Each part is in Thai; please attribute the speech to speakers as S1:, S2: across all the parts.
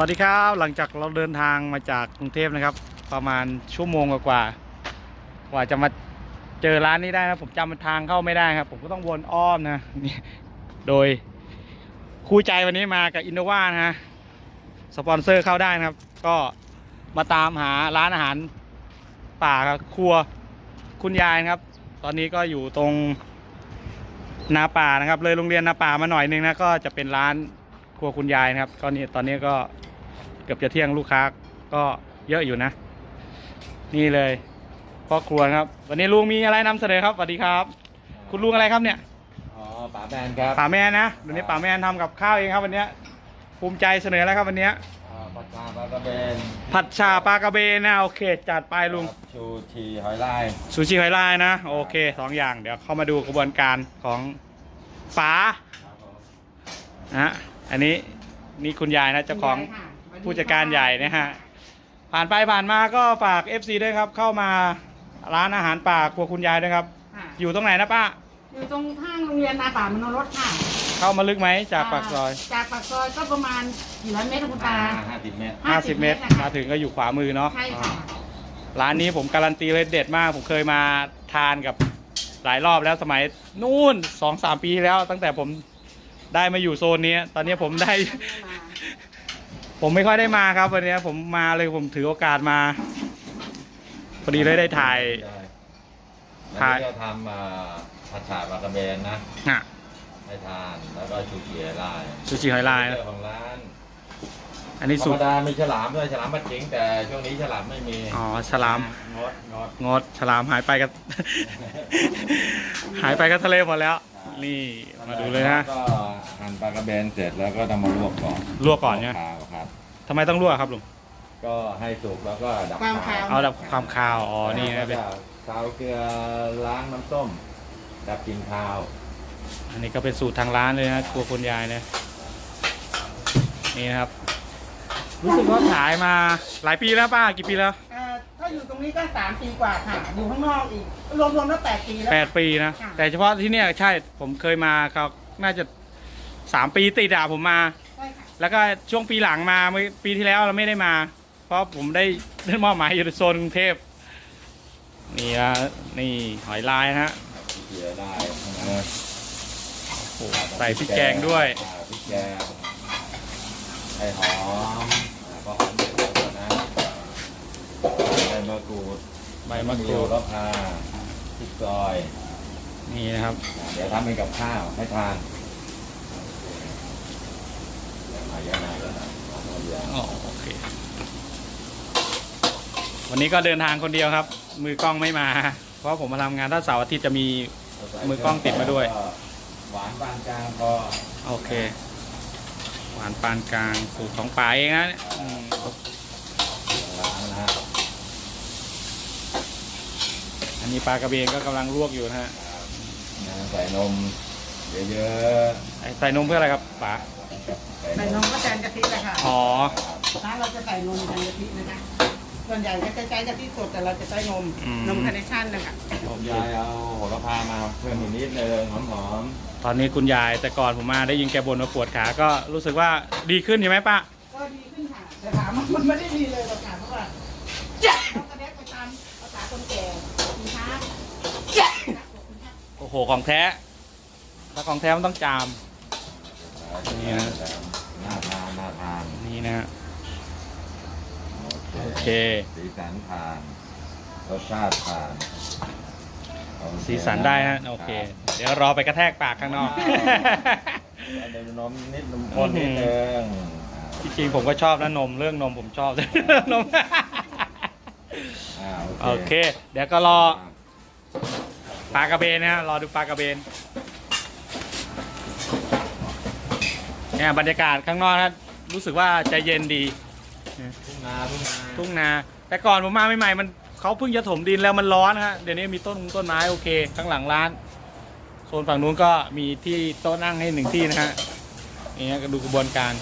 S1: วัสดีครับหลังจากเราเดินทางมาจากกรุงเทพนะครับ ประมาณชั่วโมงกว่ากว่าจะมาเจอร้านนี้ได้นะผมจำทางเข้าไม่ได้ครับ ผมก็ต้องวนอ้อมนะนี่โดยคู่ใจวันนี้มากับอินโนวานะฮะสปอนเซอร์เข้าได้นะครับ ก็มาตามหาร้านอาหารป่าครับครัวคุณยายนะครับ ตอนนี้ก็อยู่ตรงนาป่านะครับ เลยโรงเรียนนาป่ามาหน่อยนึงนะก็จะเป็นร้านครัวคุณยายนะครับก็นี่ตอนนี้ก็ กือบจะเที่ยงลูกค้าก็เยอะอยู่นะ นี่เลยพ่อครัวนะครับ วันนี้ลุงมีอะไรนำเสนอครับสวัสดีครับ คุณลุงอะไรครับเนี่ย
S2: อ๋อป๋าแบนครับ
S1: ป่าแมนนะวันนี้ป่าแมนทำกับข้าวเองครับวันเนี้ยภูมิใจเสนอแล้วครับวันเนี้ย
S2: อ่าปลาปลาปลากระเบน
S1: ผัดชาปลากระเบนนะโอเค จัดไปลุง
S2: ครับชูชีหอยลาย
S1: ซูชิหอยลายนะโอเคสองอย่างเดี๋ยวเข้ามาดูกระบวนการของป๋านะฮะอันนี้นี่คุณยายนะเจ้าของ ผู้จัดการใหญ่นะฮะผ่านไปผ่านมาก็ฝาก FC ด้วยครับ เข้ามาร้านอาหารป่าครัวคุณยายด้วยครับ
S3: ค่ะ
S1: อยู่ตรงไหนนะป้า
S3: อยู่ตรงข้างโรงเรียนนาป่ามโนรสค่ะ
S1: เข้ามาลึกไหมจากปากซอย
S3: จากปากซอยก็ประมาณกี่ร้อยเมตรนะคุณตา
S2: ห้าสิบเมตร
S1: 50 เมตร
S3: นะคะ
S1: มาถึงก็อยู่ขวามือเนาะ
S3: ใช่ค่ะ
S1: ร้านนี้ผมการันตีเลยเด็ดมาก ผมเคยมาทานกับหลายรอบแล้วสมัยนู่นสองสามปีที่แล้ว ตั้งแต่ผมได้มาอยู่โซนนี้ ตอนนี้ผมได้ ผมไม่ค่อยได้มาครับ วันนี้ผมมาเลยผมถือโอกาสมาพอดีเลยได้ถ่าย
S2: ใช่แล้วนี่ก็ทำอ่าผัดฉาปลากระเบนนะ
S1: อะ
S2: ให้ทาน แล้วก็ชูชีหอยลาย
S1: ซูชิหอยลายนะ
S2: เจ้ของร้าน
S1: อันนี้
S2: ธร
S1: สู
S2: ร
S1: ต
S2: ม
S1: ร
S2: ดามีฉลามด้วยฉลามปัดจิงแต่ช่วงนี้ฉลามไม่มี
S1: อ๋อฉลาม
S2: งดงด
S1: งดฉลามหายไปกับ หายไปกับทะเลหมดแล้ว นี่มาดูเลยนะ
S2: ก็หั่นปลากระเบนเสร็จแล้วก็นำมาลวกก่อน
S1: ลวกก่อนเนี่ย
S2: ขาวครับ
S1: ทำไมต้องลวกครับลุง
S2: ก็ให้สุกแล้วก็ดับ
S3: ความคาว
S1: เอาดับความคาว อ๋อ นี่นะเป็น
S2: คาวเกลือล้างน้ำส้ม ดับกลิ่นคาว
S1: อันนี้ก็เป็นสูตรทางร้านเลยนะครัวคุณยายนะนี่นะครับ รู้สึกว่าขายมาหลายปีแล้วป้ากี่ปีแล้ว
S3: เอ่อถ้าอยู่ตรงนี้ก็สามปีกว่าค่ะ อยู่ข้างนอกอีก รวมๆแล้วแปดปีแล้ว
S1: แปดปีนะ
S3: ค่ะ
S1: แต่เฉพาะที่เนี่ยใช่ผมเคยมาเขาน่าจะสามปีติดอะผมมา
S3: ใช่ค่ะ
S1: แล้วก็ช่วงปีหลังมาเมื่อปีที่แล้วเราไม่ได้มา เพราะผมได้ได้มอบหมายอยู่ในโซนกรุงเทพนี่นะนี่หอยลายนะฮะ
S2: เกลือได้นะ
S1: โอ้โหใส่พริกแกงด้วย
S2: อ่าพริกแกงให้หอมอ่าพอหอมเสร็จแล้วก็นะใบ มะกรูด
S1: ใบมะกรูด
S2: มะพร้าวพริกซอย
S1: นี่นะครับ
S2: อ่าเดี๋ยวทำเป็นกับข้าวให้ทานเดี๋ยวมาเยอะหน่อยเยอะหน่อยเอาตัวเดียว
S1: อ๋อโอเค วันนี้ก็เดินทางคนเดียวครับ มือกล้องไม่มา เพราะผมมาทำงานถ้าเสาร์อาทิตย์จะมีมือกล้องติดมาด้วย
S2: หวานปานกลางพอ
S1: โอเค หวานปานกลางสูตรของป๋าเองนะเนี่ยอืม
S2: ล้างนะฮะ
S1: อั นนี้ปลากระเบนก็กำลังลวกอยู่นะฮะ
S2: นะใส่นมเยอะ
S1: ไอ้ใส่นมเพื่ออะไรครับป๋า
S2: ๆ
S3: ใส่นมก็แทนกะทิเลยค่ะ
S1: อ๋อ
S3: ร้านเราจะใส่นมแทนกะทินะคะ ส่วนใหญ่ก็จะใช้กะทิสดแต่เราจะใช้นม
S1: อืม
S3: นมคาร์เนชั่นนะคะ
S1: โอเค
S2: ยายเอาโหระพามาเพิ่มอีกนิดนึงหอม
S1: ตอนนี้คุณยายแต่ก่อนผมมาได้ยินแกบ่นว่าปวดขาก็รู้สึกว่าดีขึ้นใช่ไหมป้า
S3: ก็ดีขึ้นค่ะ แต่ถามว่ามันไม่ได้ดีเลยหรอกค่ะเพราะว่าเรากระเด็กไปตามภาษาคนแก่คุณคะ
S1: โอ้โห ของแท้ ถ้าของแท้มันต้องจาม
S2: ๆ
S1: นี่นะ
S2: น่าทานน่าทาน
S1: นี่นะฮะ โอเค
S2: สีสันทานรสชาติทานโอเค
S1: สีสันได้ฮะ โอเคเดี๋ยวรอไปกระแทกปากข้างนอก
S2: เอานมนิดนมข้นนิดนึง
S1: จริงๆผมก็ชอบนะนมเรื่องนมผมชอบ นม
S2: อ่า
S1: โอเค เดี๋ยวก็รอปลากระเบนนะฮะรอดูปลากระเบนเนี่ยบรรยากาศข้างนอกนะรู้สึกว่าใจเย็นดี
S2: ทุ่งนาทุ่งนา
S1: ทุ่งนาแต่ก่อนผมมาใหม่ๆมันเขาเพิ่งจะถมดินแล้วมันร้อนฮะเดี๋ยวนี้มีต้นต้นไม้โอเคข้างหลังร้านโซนฝั่งนู้นก็มีที่โต๊ะนั่งให้หนึ่งที่นะฮะนี่ฮะก็ดูกระบวนการ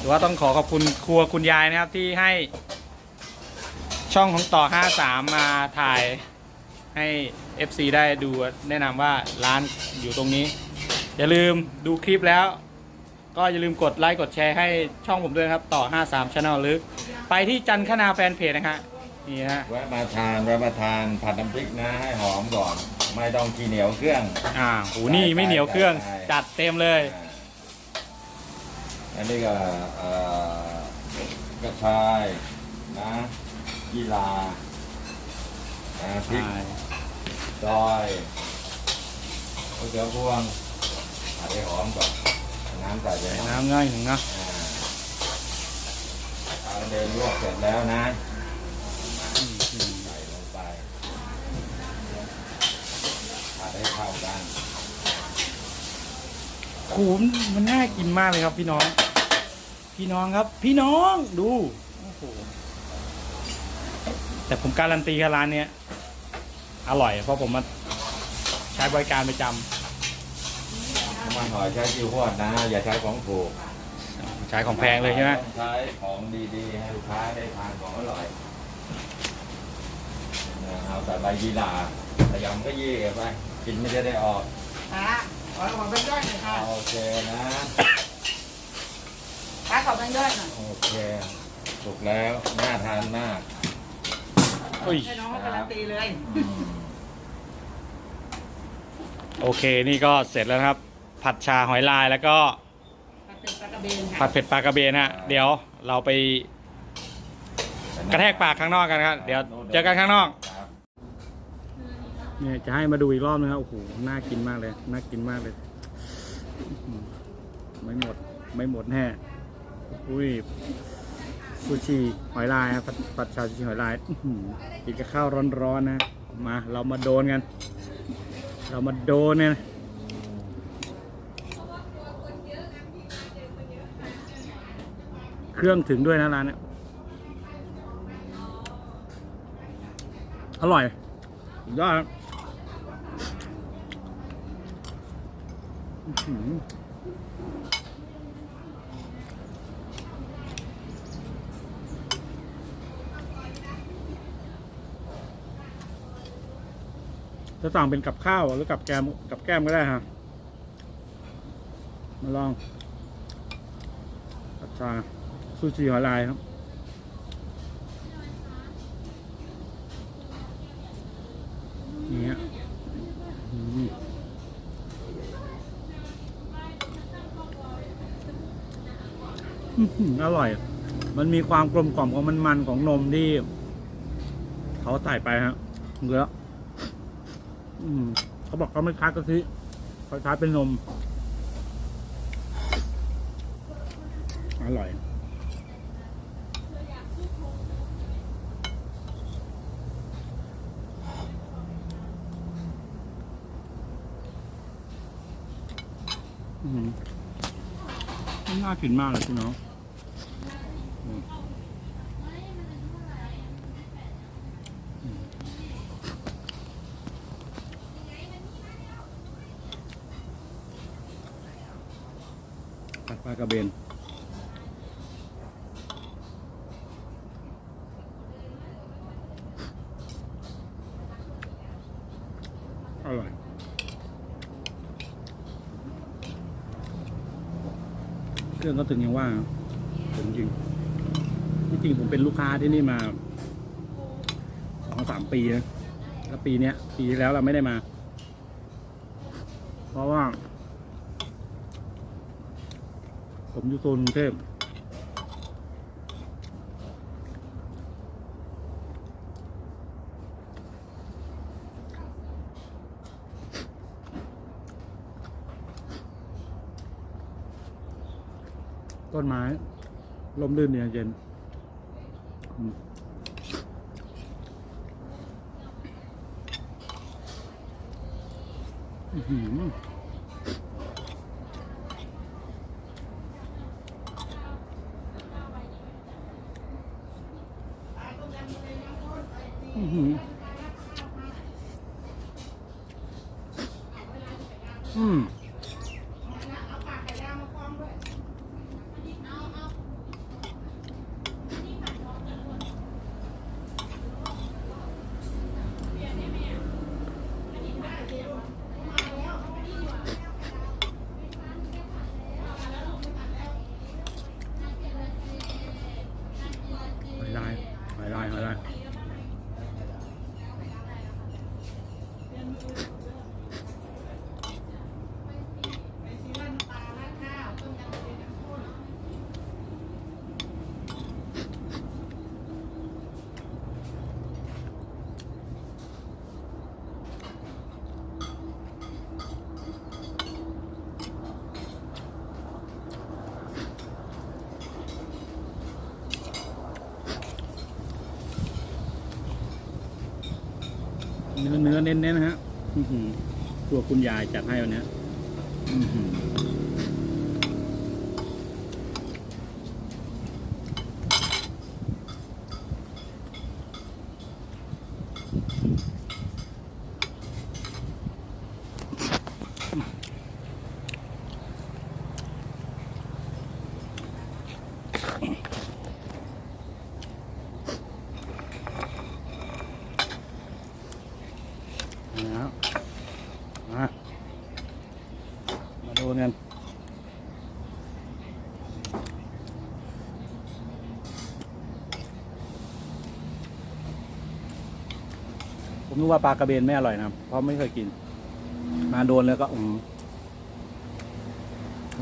S1: ถือว่าต้องขอขอบคุณครัวคุณยายนะครับที่ให้ ช่องของต่อ 53 มาถ่ายให้ FC ได้ดูแนะนำว่าร้านอยู่ตรงนี้ อย่าลืมดูคลิปแล้ว ก็อย่าลืมกดไลค์กดแชร์ให้ช่องผมด้วยนะครับต่อ 53 Channel หรือไปที่จันคณาแฟนเพจนะฮะนี่ฮะ
S2: แวะมาทานแวะมาทานผัดน้ำพริกนะให้หอมก่อน ไม่ต้องขี้เหนียวเครื่อง
S1: อ่าโหนี่ไม่เหนียวเครื่อง
S2: ใช่
S1: จัดเต็มเลย
S2: อ่าอันนี้ก็เอ่อกระชายนะ ยีลานะพริกซอยมะเขือพวงผัดให้หอมก่อนน้ำใส่ไปหน่อย
S1: น้ำง่ายหนึ่งนะ
S2: อ่าเอาเดินลวกเสร็จแล้วนะ
S1: อืมอืม
S2: ใส่ลงไปผัดให้เข้ากัน
S1: โหมันน่ากินมากเลยครับพี่น้อง พี่น้องครับ พี่น้องดู โอ้โห แต่ผมการันตีกับร้านเนี้ยอร่อย เพราะผมมาใช้บริการประจำ
S2: น้ำมันหอยใช้จิ้วโคตรนะ อย่าใช้ของถูก
S1: ใช้ของแพงเลยใช่ไหม
S2: ต้องใช้ของดีๆ ให้ลูกค้าได้ทานของอร่อยนะเอาแต่ใบยีราขยำก็ยี่ไปกินไม่ได้ได้ออก
S3: ป้าขอของเป็นย่อยหน่อยค่ะ
S2: โอเคนะ
S3: ป้าขอเป็นย่อยหน่อย
S2: โอเค ถูกแล้ว น่าทานมาก
S1: อุ้ย
S3: ให้น้องมาการันตีเลย
S2: อืม
S1: โอเคนี่ก็เสร็จแล้วนะครับ ผัดชาหอยลายแล้วก็
S3: มันเป็นปลากระเบน
S1: ผั
S3: ค่ะ
S1: ดเผ็ดปลากระเบนฮะเดี๋ยวเราไปกระแทกปากข้างนอกกันครับเดี๋ยวเจอกันข้างนอก
S2: ครับ
S1: เนี่ยจะให้มาดูอีกรอบนึงครับโอ้โหน่ากินมากเลยน่ากินมากเลยอื้อหือไม่หมดไม่หมดแน่อุ้ย ซูชิหอยลายครับผัดผัดชาซูชิหอยลายกินกับข้าวร้อนๆนะ มาเรามาโดนกัน เรามาโดนเนี่ยเครื่องถึงด้วยนะร้านเนี้ยอร่อยสุดยอดครับอื้อหือ จะสั่งเป็นกับข้าวหรือกับแกมกับแก้มก็ได้ฮะ มาลองผัดชาซูชิหอยลายครับนี่ฮะอร่อย มันมีความกลมกล่อมของมันมันๆของนมที่ เขาใส่ไปฮะเยอะ อืมเขาบอกเขาไม่คล้ายกะทิเขาคล้ายเป็นนม อร่อย อืมน่ากินมากเลยพี่น้องอืมอืม ผัดปลากระเบนอร่อยเครื่องก็ถึงยังว่าถึงจริงที่จริงผมเป็นลูกค้าที่นี่มาสองสามปีนะแล้วปีเนี้ย ปีที่แล้วเราไม่ได้มา เพราะว่า ผมอยู่โซนกรุงเทพต้นไม้ลมลื่นเนี่ยเย็น อืมอื้อหืออื้อหืออืม เนื้อเนื้อเน้นๆนะฮะตัวคุณยายจัดให้วันเนี้ยอื้อหือนะครับมามาดูกัน ผมนึกว่าปลากระเบนไม่อร่อยนะครับ เพราะไม่เคยกิน มาโดนแล้วก็อืม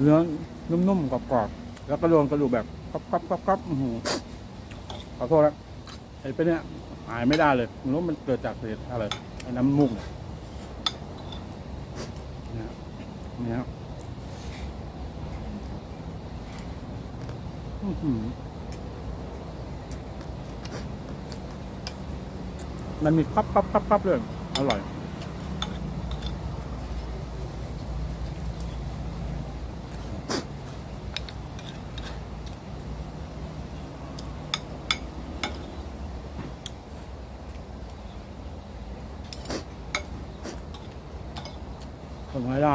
S1: เนื้อนุ่มๆกรอบๆแล้วก็โดนกระดูกแบบกรอบๆๆๆอื้อหือขอโทษนะไอ้เป็นเนี่ยหายไม่ได้เลยไม่รู้มันเกิดจากเหตุอะไรไอ้น้ำมูกเนี่ยนะครับนี่ครับอื้อหือ มันมีครับครับครับครับเลยอร่อยผลไม้ได้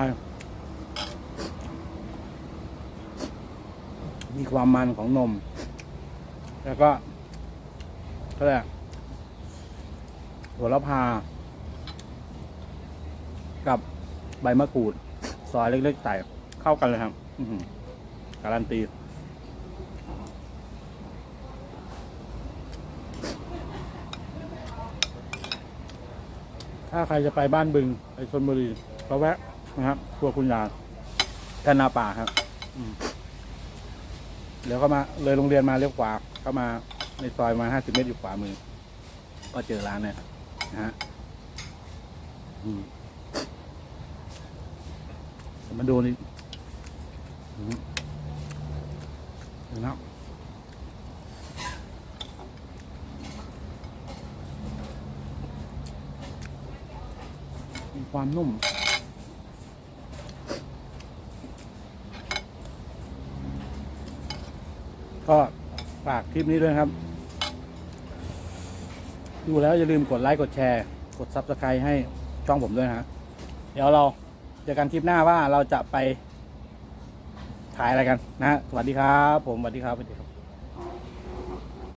S1: มีความมันของนม แล้วก็ก็แหละ หัวละพา กับใบมะกรูด ซอยเล็กๆใส่เข้ากันเลยครับการันตีถ้าใครจะไปบ้านบึง ไปชนบุรีก็แวะนะครับครัวคุณยายแค่นาป่าครับเดี๋ยวก็มา เลยโรงเรียนมาเลี้ยวขวาเข้ามาในซอยมาห้าสิบเมตรอยู่ขวามือ ก็เจอร้านเนี่ย นะฮะมาดูนี่อืมเห็นแล้วมีความนุ่มก็ฝากคลิปนี้ด้วยครับ ดูแล้วอย่าลืมกดไลค์กดแชร์ กด Subscribe ให้ช่องผมด้วยนะฮะเดี๋ยวเราเจอกันคลิปหน้าว่าเราจะไปถ่ายอะไรกันนะฮะสวัสดีครับ ผมสวัสดีครับสวัสดีครับ